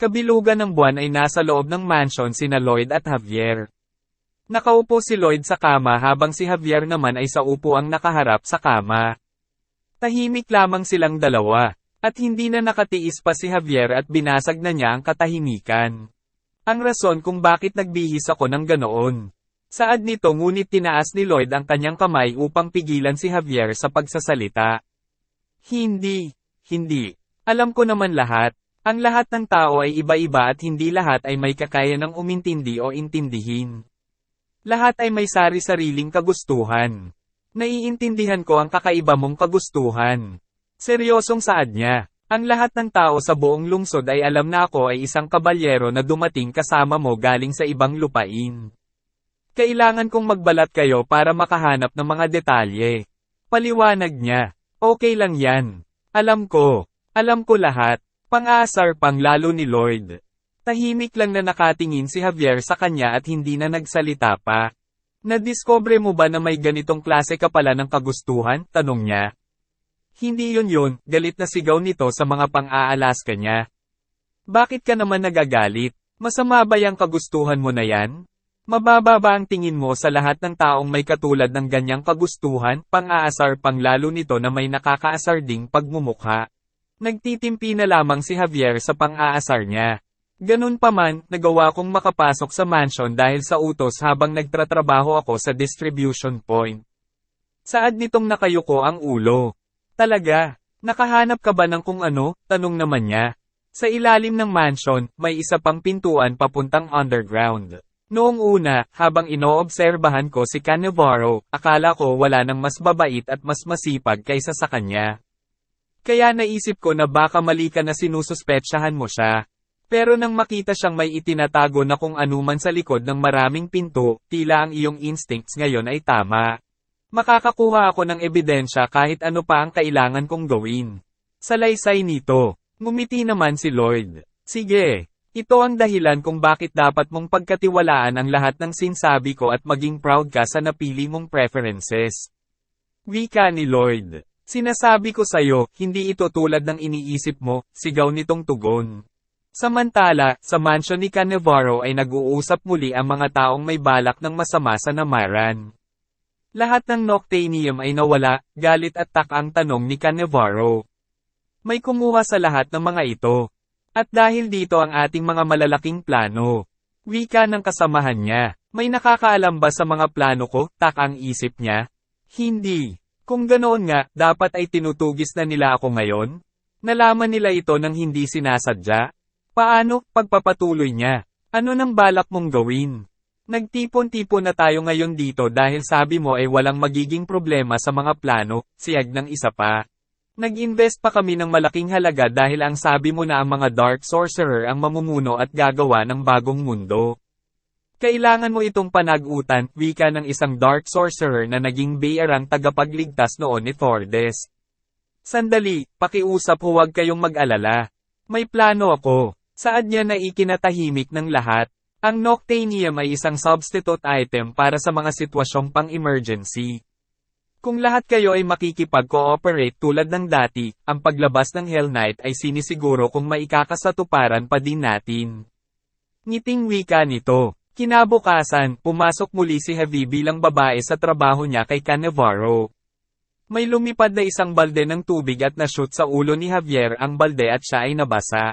Kabilugan ng buwan ay nasa loob ng mansion sina Lloyd at Javier. Nakaupo si Lloyd sa kama habang si Javier naman ay sa upuang nakaharap sa kama. Tahimik lamang silang dalawa, at hindi na nakatiis pa si Javier at binasag na niya ang katahimikan. Ang rason kung bakit nagbihis ako ng ganoon. Saad nito ngunit tinaas ni Lloyd ang kanyang kamay upang pigilan si Javier sa pagsasalita. Hindi, hindi. Alam ko naman lahat. Ang lahat ng tao ay iba-iba at hindi lahat ay may kakaya ng umintindi o intindihin. Lahat ay may sari-sariling kagustuhan. Naiintindihan ko ang kakaiba mong kagustuhan. Seryosong saad niya. Ang lahat ng tao sa buong lungsod ay alam na ako ay isang kabalyero na dumating kasama mo galing sa ibang lupain. Kailangan kong magbalat kayo para makahanap ng mga detalye. Paliwanag niya. Okay lang yan. Alam ko. Alam ko lahat. Pang-aasar pang lalo ni Lloyd. Tahimik lang na nakatingin si Javier sa kanya at hindi na nagsalita pa. Nadiscover mo ba na may ganitong klase ka pala ng kagustuhan? Tanong niya. Hindi yun yun, galit na sigaw nito sa mga pang-aalaska niya. Bakit ka naman nagagalit? Masama ba yung kagustuhan mo na yan? Mababa ba ang tingin mo sa lahat ng taong may katulad ng ganyang kagustuhan, pang-aasar pang lalo nito na may nakakaasar ding pagmumukha? Nagtitimpi na lamang si Javier sa pang-aasar niya. Ganun pa man, nagawa kong makapasok sa mansion dahil sa utos habang nagtratrabaho ako sa distribution point. Saad nitong nakayuko ang ulo. Talaga, nakahanap ka ba ng kung ano? Tanong naman niya. Sa ilalim ng mansion, may isa pang pintuan papuntang underground. Noong una, habang inoobserbahan ko si Canevaro, akala ko wala nang mas babait at mas masipag kaysa sa kanya. Kaya naisip ko na baka mali ka na sinususpetsyahan mo siya. Pero nang makita siyang may itinatago na kung anuman sa likod ng maraming pinto, tila ang iyong instincts ngayon ay tama. Makakakuha ako ng ebidensya kahit ano pa ang kailangan kong gawin. Salaysay nito. Ngumiti naman si Lloyd. Sige. Ito ang dahilan kung bakit dapat mong pagkatiwalaan ang lahat ng sinsabi ko at maging proud ka sa napili mong preferences. Wika ni Lloyd. Sinasabi ko sa'yo, hindi ito tulad ng iniisip mo, sigaw nitong tugon. Samantala, sa mansion ni Canevaro ay nag-uusap muli ang mga taong may balak ng masama sa namaran. Lahat ng Noctanium ay nawala, galit at tak ang tanong ni Canevaro. May kumuha sa lahat ng mga ito. At dahil dito ang ating mga malalaking plano. Wika ng kasamahan niya. May nakakaalam ba sa mga plano ko, tak ang isip niya? Hindi. Kung ganoon nga, dapat ay tinutugis na nila ako ngayon? Nalaman nila ito nang hindi sinasadya? Paano, pagpapatuloy niya? Ano nang balak mong gawin? Nagtipon-tipon na tayo ngayon dito dahil sabi mo ay walang magiging problema sa mga plano, siyag ng isa pa. Nag-invest pa kami ng malaking halaga dahil ang sabi mo na ang mga Dark Sorcerer ang mamumuno at gagawa ng bagong mundo. Kailangan mo itong panag-utan, wika ng isang Dark Sorcerer na naging bayarang tagapagligtas noon ni Thordes. Sandali, pakiusap huwag kayong mag-alala. May plano ako. Saad niya na ikinatahimik ng lahat. Ang Noctanium ay isang substitute item para sa mga sitwasyong pang-emergency. Kung lahat kayo ay makikipag-cooperate tulad ng dati, ang paglabas ng Hell Knight ay sinisiguro kung maikakasatuparan pa din natin. Ngiting wika nito. Kinabukasan, pumasok muli si Heavy bilang babae sa trabaho niya kay Canevaro. May lumipad na isang balde ng tubig at nashoot sa ulo ni Javier ang balde at siya ay nabasa.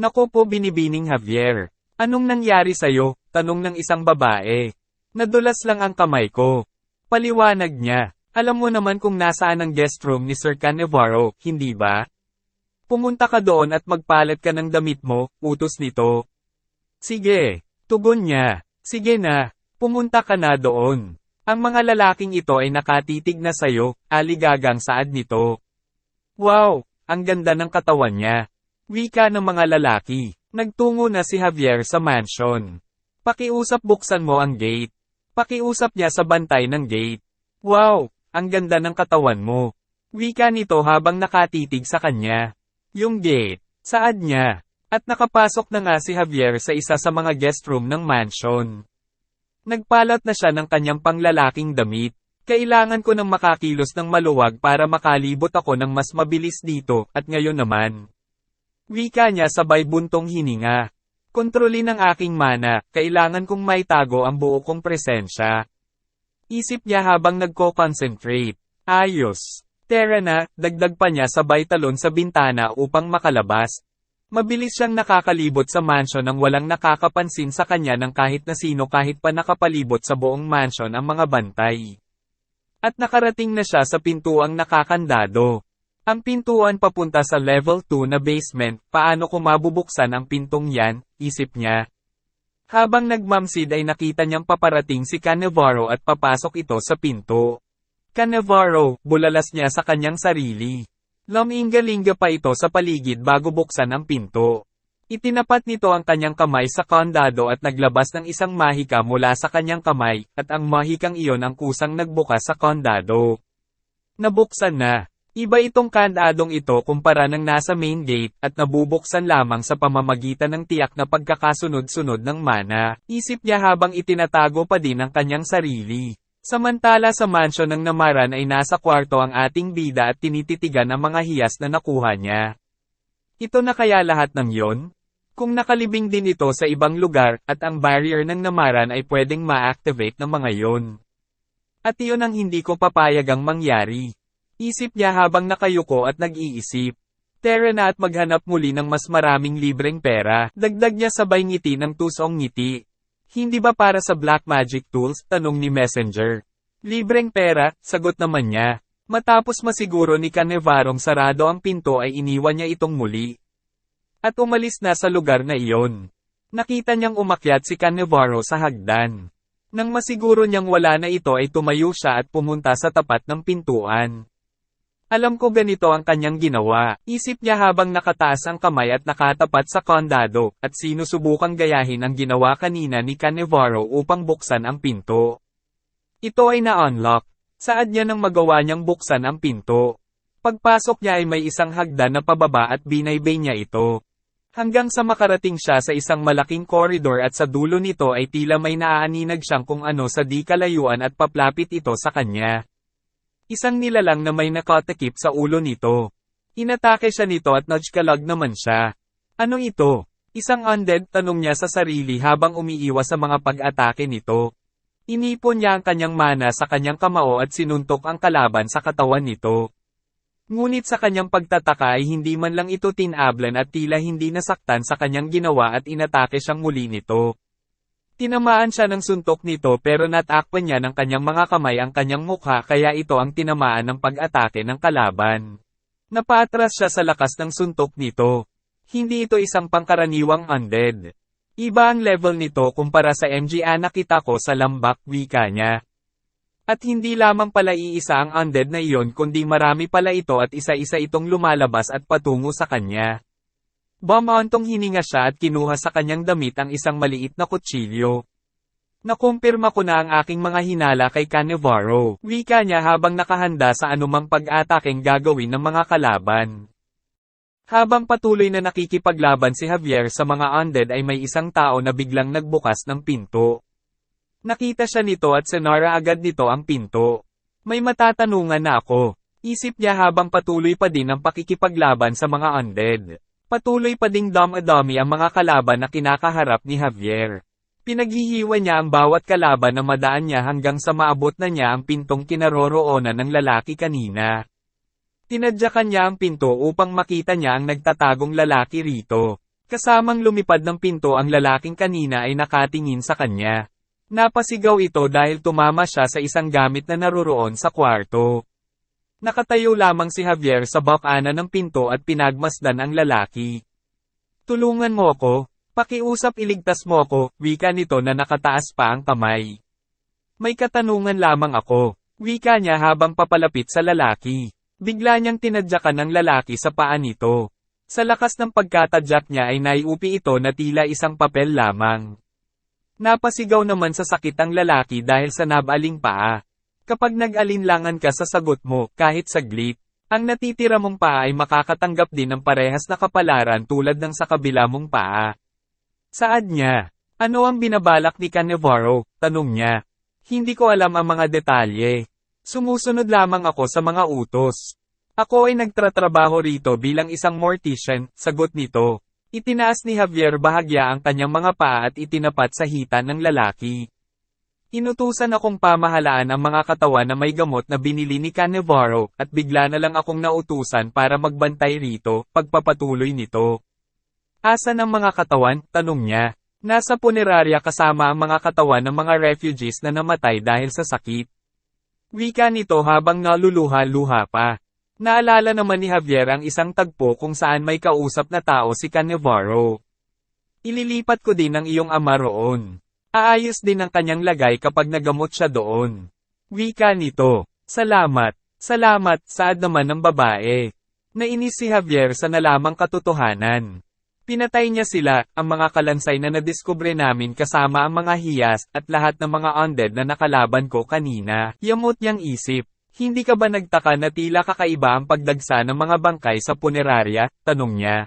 Nako po binibining Javier. Anong nangyari sa'yo? Tanong ng isang babae. Nadulas lang ang kamay ko. Paliwanag niya. Alam mo naman kung nasaan ang guest room ni Sir Canevaro, hindi ba? Pumunta ka doon at magpalit ka ng damit mo, utos nito. Sige. Tugon niya. Sige na, pumunta ka na doon. Ang mga lalaking ito ay nakatitig na sayo, aligagang saad nito. Wow, ang ganda ng katawan niya. Wika ng mga lalaki. Nagtungo na si Javier sa mansion. Pakiusap buksan mo ang gate. Pakiusap niya sa bantay ng gate. Wow, ang ganda ng katawan mo. Wika nito habang nakatitig sa kanya. Yung gate, saad niya. At nakapasok na nga si Javier sa isa sa mga guest room ng mansion. Nagpalat na siya ng kanyang panglalaking damit. Kailangan ko ng makakilos ng maluwag para makalibot ako ng mas mabilis dito, at ngayon naman. Wika niya sabay buntong hininga. Kontrolin ang aking mana, kailangan kong maitago ang buo kong presensya. Isip niya habang nagko-concentrate. Ayos. Tara na, dagdag pa niya sabay talon sa bintana upang makalabas. Mabilis siyang nakakalibot sa mansion nang walang nakakapansin sa kanya ng kahit na sino kahit pa nakapalibot sa buong mansion ang mga bantay. At nakarating na siya sa pintuang nakakandado. Ang pintuan papunta sa level 2 na basement, paano ko mabubuksan ang pintong yan, isip niya. Habang nagmamsid ay nakita niyang paparating si Cannavaro at papasok ito sa pinto. Cannavaro, bulalas niya sa kanyang sarili. Lumingalinga pa ito sa paligid bago buksan ang pinto. Itinapat nito ang kanyang kamay sa kandado at naglabas ng isang mahika mula sa kanyang kamay, at ang mahikang iyon ang kusang nagbukas sa kandado. Nabuksan na. Iba itong kandadong ito kumpara ng nasa main gate, at nabubuksan lamang sa pamamagitan ng tiyak na pagkakasunod-sunod ng mana. Isip niya habang itinatago pa din ang kanyang sarili. Samantala sa mansion ng namaran ay nasa kwarto ang ating bida at tinititigan ang mga hiyas na nakuha niya. Ito na kaya lahat ng yon? Kung nakalibing din ito sa ibang lugar, at ang barrier ng namaran ay pwedeng ma-activate ng mga yon. At iyon ang hindi ko papayagang mangyari. Isip niya habang nakayuko at nag-iisip. Tara na at maghanap muli ng mas maraming libreng pera, dagdag niya sabay ngiti ng tusong ngiti. Hindi ba para sa black magic tools? Tanong ni Messenger. Libreng pera, sagot naman niya. Matapos masiguro ni Canevarong sarado ang pinto ay iniwan niya itong muli. At umalis na sa lugar na iyon. Nakita niyang umakyat si Canevaro sa hagdan. Nang masiguro niyang wala na ito ay tumayo siya at pumunta sa tapat ng pintuan. Alam ko ganito ang kanyang ginawa, isip niya habang nakataas ang kamay at nakatapat sa kondado, at sinusubukang gayahin ang ginawa kanina ni Canevaro upang buksan ang pinto. Ito ay na-unlock. Saad niya nang magawa niyang buksan ang pinto. Pagpasok niya ay may isang hagdan na pababa at binaybay niya ito. Hanggang sa makarating siya sa isang malaking koridor at sa dulo nito ay tila may naaaninag siyang kung ano sa di kalayuan at paplapit ito sa kanya. Isang nilalang na may nakatakip sa ulo nito. Inatake siya nito at nagkalag naman siya. Ano ito? Isang undead tanong niya sa sarili habang umiiwas sa mga pag-atake nito. Inipon niya ang kanyang mana sa kanyang kamao at sinuntok ang kalaban sa katawan nito. Ngunit sa kanyang pagtataka ay hindi man lang ito tinablan at tila hindi nasaktan sa kanyang ginawa at inatake siyang muli nito. Tinamaan siya ng suntok nito pero natakpan niya ng kanyang mga kamay ang kanyang mukha kaya ito ang tinamaan ng pag-atake ng kalaban. Napatras siya sa lakas ng suntok nito. Hindi ito isang pangkaraniwang undead. Iba ang level nito kumpara sa MGA nakita ko sa lambak wika niya. At hindi lamang pala iisa ang undead na iyon kundi marami pala ito at isa-isa itong lumalabas at patungo sa kanya. Bamantong hininga siya at kinuha sa kanyang damit ang isang maliit na kutsilyo. Nakumpirma ko na ang aking mga hinala kay Canevaro, wika niya habang nakahanda sa anumang pag-ataking gagawin ng mga kalaban. Habang patuloy na nakikipaglaban si Javier sa mga undead ay may isang tao na biglang nagbukas ng pinto. Nakita siya nito at sinara agad nito ang pinto. May matatanungan na ako. Isip niya habang patuloy pa din ang pakikipaglaban sa mga undead. Patuloy pa ding dam-adami ang mga kalaban na kinakaharap ni Javier. Pinaghihiwa niya ang bawat kalaban na madaan niya hanggang sa maabot na niya ang pintong kinaroroonan ng lalaki kanina. Tinadyakan niya ang pinto upang makita niya ang nagtatagong lalaki rito. Kasamang lumipad ng pinto ang lalaking kanina ay nakatingin sa kanya. Napasigaw ito dahil tumama siya sa isang gamit na naroroon sa kwarto. Nakatayo lamang si Javier sa bakana ng pinto at pinagmasdan ang lalaki. Tulungan mo ako, pakiusap iligtas mo ako, wika nito na nakataas pa ang kamay. May katanungan lamang ako, wika niya habang papalapit sa lalaki. Bigla niyang tinadyakan ng lalaki sa paa nito. Sa lakas ng pagkatadyak niya ay naiupi ito na tila isang papel lamang. Napasigaw naman sa sakit ang lalaki dahil sa nabaling paa. Kapag nag-alinlangan ka sa sagot mo, kahit saglit, ang natitira mong paa ay makakatanggap din ng parehas na kapalaran tulad ng sa kabila mong paa. Saad niya? Ano ang binabalak ni Canevaro? Tanong niya. Hindi ko alam ang mga detalye. Sumusunod lamang ako sa mga utos. Ako ay nagtratrabaho rito bilang isang mortician, sagot nito. Itinaas ni Javier bahagya ang kanyang mga paa at itinapat sa hita ng lalaki. Inutusan akong pamahalaan ang mga katawan na may gamot na binili ni Canevaro, at bigla na lang akong nautusan para magbantay rito, pagpapatuloy nito. Asa ng mga katawan? Tanong niya. Nasa punerarya kasama ang mga katawan ng mga refugees na namatay dahil sa sakit. Wika nito habang naluluha-luha pa. Naalala naman ni Javier ang isang tagpo kung saan may kausap na tao si Canevaro. Ililipat ko din ang iyong ama roon. Aayos din ang kanyang lagay kapag nagamot siya doon. Wika nito. Salamat. Salamat, saad naman ng babae. Nainis si Javier sa nalamang katotohanan. Pinatay niya sila, ang mga kalansay na nadiskubre namin kasama ang mga hiyas, at lahat ng mga undead na nakalaban ko kanina. Yamot niyang isip. Hindi ka ba nagtaka na tila kakaiba ang pagdagsa ng mga bangkay sa punerarya? Tanong niya.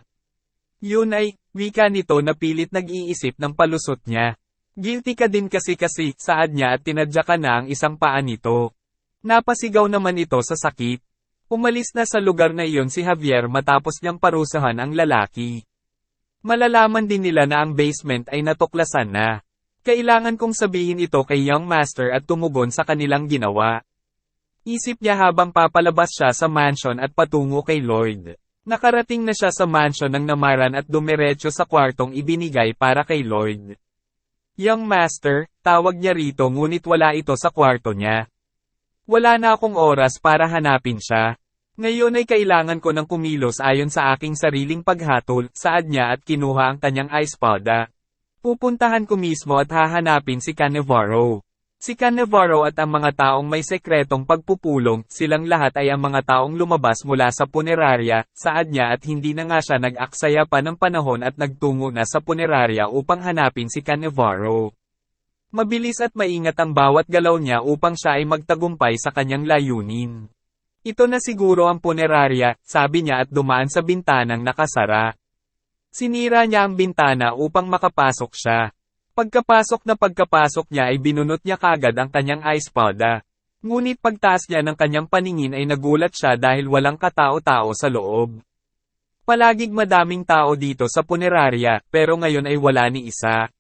Yun ay, wika nito na pilit nag-iisip ng palusot niya. Guilty ka din kasi kasi, saad niya at tinadya ka na ang isang paa nito. Napasigaw naman ito sa sakit. Umalis na sa lugar na iyon si Javier matapos niyang parusahan ang lalaki. Malalaman din nila na ang basement ay natuklasan na. Kailangan kong sabihin ito kay Young Master at tumugon sa kanilang ginawa. Isip niya habang papalabas siya sa mansion at patungo kay Lloyd. Nakarating na siya sa mansion ng namaran at dumiretso sa kwartong ibinigay para kay Lloyd. Young master, tawag niya rito ngunit wala ito sa kwarto niya. Wala na akong oras para hanapin siya. Ngayon ay kailangan ko ng kumilos ayon sa aking sariling paghatol, saad niya at kinuha ang kanyang espada. Pupuntahan ko mismo at hahanapin si Canevaro. Si Canevaro at ang mga taong may sekretong pagpupulong, silang lahat ay ang mga taong lumabas mula sa punerarya, saad niya at hindi na nga siya nag-aksaya pa ng panahon at nagtungo na sa punerarya upang hanapin si Canevaro. Mabilis at maingat ang bawat galaw niya upang siya ay magtagumpay sa kanyang layunin. Ito na siguro ang punerarya, sabi niya at dumaan sa bintanang nakasara. Sinira niya ang bintana upang makapasok siya. Pagkapasok na pagkapasok niya ay binunot niya kagad ang kanyang espada. Ngunit pagtaas niya ng kanyang paningin ay nagulat siya dahil walang katao-tao sa loob. Palagig madaming tao dito sa punerarya, pero ngayon ay wala ni isa.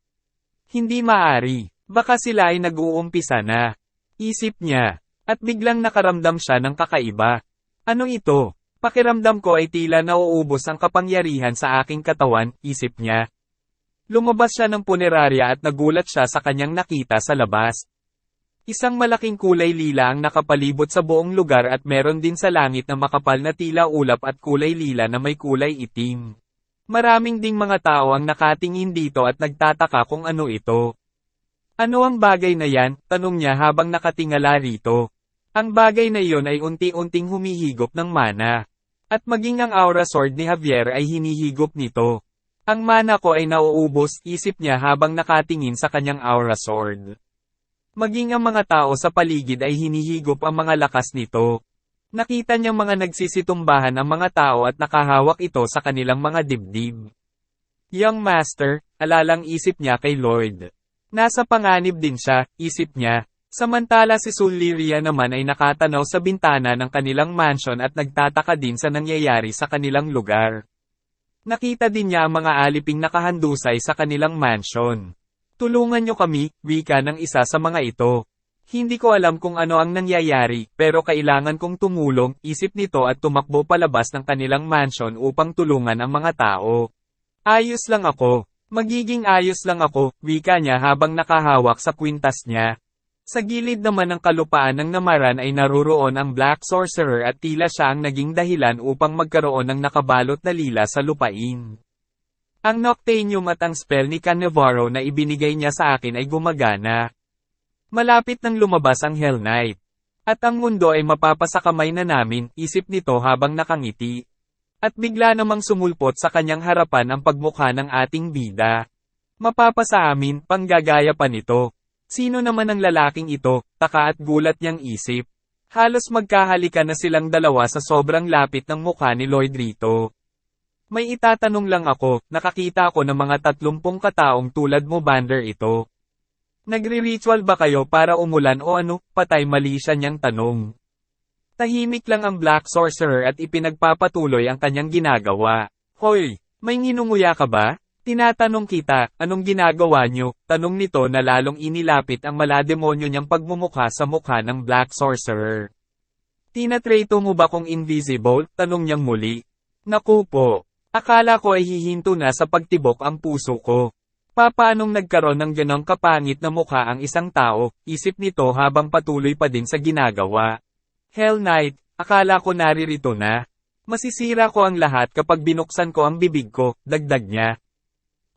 Hindi maari, baka sila ay nag-uumpisa na. Isip niya, at biglang nakaramdam siya ng kakaiba. Ano ito? Pakiramdam ko ay tila nauubos ang kapangyarihan sa aking katawan, isip niya. Lumabas siya ng punerarya at nagulat siya sa kanyang nakita sa labas. Isang malaking kulay lila ang nakapalibot sa buong lugar at meron din sa langit na makapal na tila ulap at kulay lila na may kulay itim. Maraming ding mga tao ang nakatingin dito at nagtataka kung ano ito. Ano ang bagay na yan? Tanong niya habang nakatingala rito. Ang bagay na iyon ay unti-unting humihigop ng mana. At maging ang aura sword ni Javier ay hinihigop nito. Ang mana ko ay nauubos, isip niya habang nakatingin sa kanyang aura sword. Maging ang mga tao sa paligid ay hinihigop ang mga lakas nito. Nakita niyang mga nagsisitumbahan ang mga tao at nakahawak ito sa kanilang mga dibdib. Young Master, alalang isip niya kay Lloyd. Nasa panganib din siya, isip niya. Samantala si Suliria naman ay nakatanaw sa bintana ng kanilang mansion at nagtataka din sa nangyayari sa kanilang lugar. Nakita din niya ang mga aliping nakahandusay sa kanilang mansion. Tulungan niyo kami, wika ng isa sa mga ito. Hindi ko alam kung ano ang nangyayari, pero kailangan kong tumulong, isip nito at tumakbo palabas ng kanilang mansion upang tulungan ang mga tao. Ayos lang ako. Magiging ayos lang ako, wika niya habang nakahawak sa kwintas niya. Sa gilid naman ng kalupaan ng namaran ay naroroon ang Black Sorcerer at tila siya ang naging dahilan upang magkaroon ng nakabalot na lila sa lupain. Ang Noctanium at ang spell ni Canevaro na ibinigay niya sa akin ay gumagana. Malapit nang lumabas ang Hell Knight. At ang mundo ay mapapasakamay na namin, isip nito habang nakangiti. At bigla namang sumulpot sa kanyang harapan ang pagmukha ng ating bida. Mapapasa amin, panggagaya pa nito. Sino naman ang lalaking ito, taka at gulat niyang isip. Halos magkahalika na silang dalawa sa sobrang lapit ng mukha ni Lloyd rito. May itatanong lang ako, nakakita ako ng mga tatlumpong kataong tulad mo bander ito. Nagre-ritual ba kayo para umulan o ano, patay mali siya niyang tanong. Tahimik lang ang Black Sorcerer at ipinagpapatuloy ang kanyang ginagawa. Hoy, may nginunguya ka ba? Tinatanong kita, anong ginagawa nyo? Tanong nito na lalong inilapit ang malademonyo niyang pagmumukha sa mukha ng Black Sorcerer. Tinatrato mo ba kung invisible? Tanong niyang muli. Naku po. Akala ko ay hihinto na sa pagtibok ang puso ko. Papaanong nagkaroon ng ganong kapangit na mukha ang isang tao, isip nito habang patuloy pa din sa ginagawa. Hell Knight, akala ko naririto na. Masisira ko ang lahat kapag binuksan ko ang bibig ko, dagdag niya.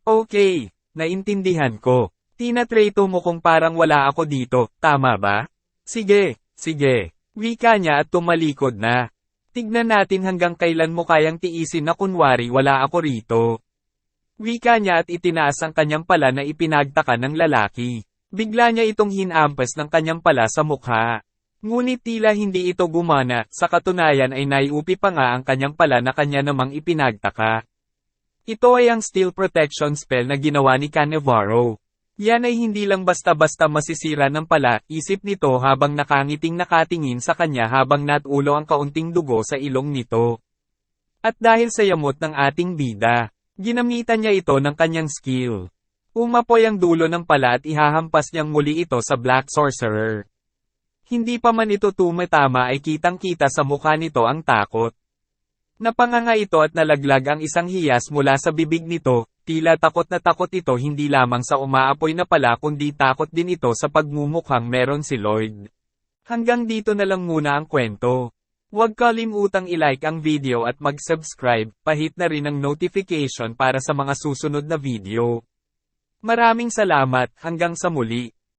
Okay, naintindihan ko. Tinatrato mo kung parang wala ako dito, tama ba? Sige, sige. Wika niya at tumalikod na. Tignan natin hanggang kailan mo kayang tiisin na kunwari wala ako rito. Wika niya at itinaas ang kanyang pala na ipinagtaka ng lalaki. Bigla niya itong hinampas ng kanyang pala sa mukha. Ngunit tila hindi ito gumana, sa katunayan ay naiupi pa nga ang kanyang pala na kanya namang ipinagtaka. Ito ay ang steel protection spell na ginawa ni Canevaro. Yan ay hindi lang basta-basta masisira ng pala, isip nito habang nakangiting nakatingin sa kanya habang natulo ang kaunting dugo sa ilong nito. At dahil sa yamot ng ating bida, ginamitan niya ito ng kanyang skill. Umapoy ang dulo ng pala at ihahampas niyang muli ito sa Black Sorcerer. Hindi pa man ito tumatama ay kitang-kita sa mukha nito ang takot. Napanganga ito at nalaglag ang isang hiyas mula sa bibig nito, tila takot na takot ito hindi lamang sa umaapoy na pala kundi takot din ito sa pagmumukhang meron si Lloyd. Hanggang dito na lang muna ang kwento. Huwag kalimutang ilike ang video at mag-subscribe, pahit na rin ang notification para sa mga susunod na video. Maraming salamat, hanggang sa muli.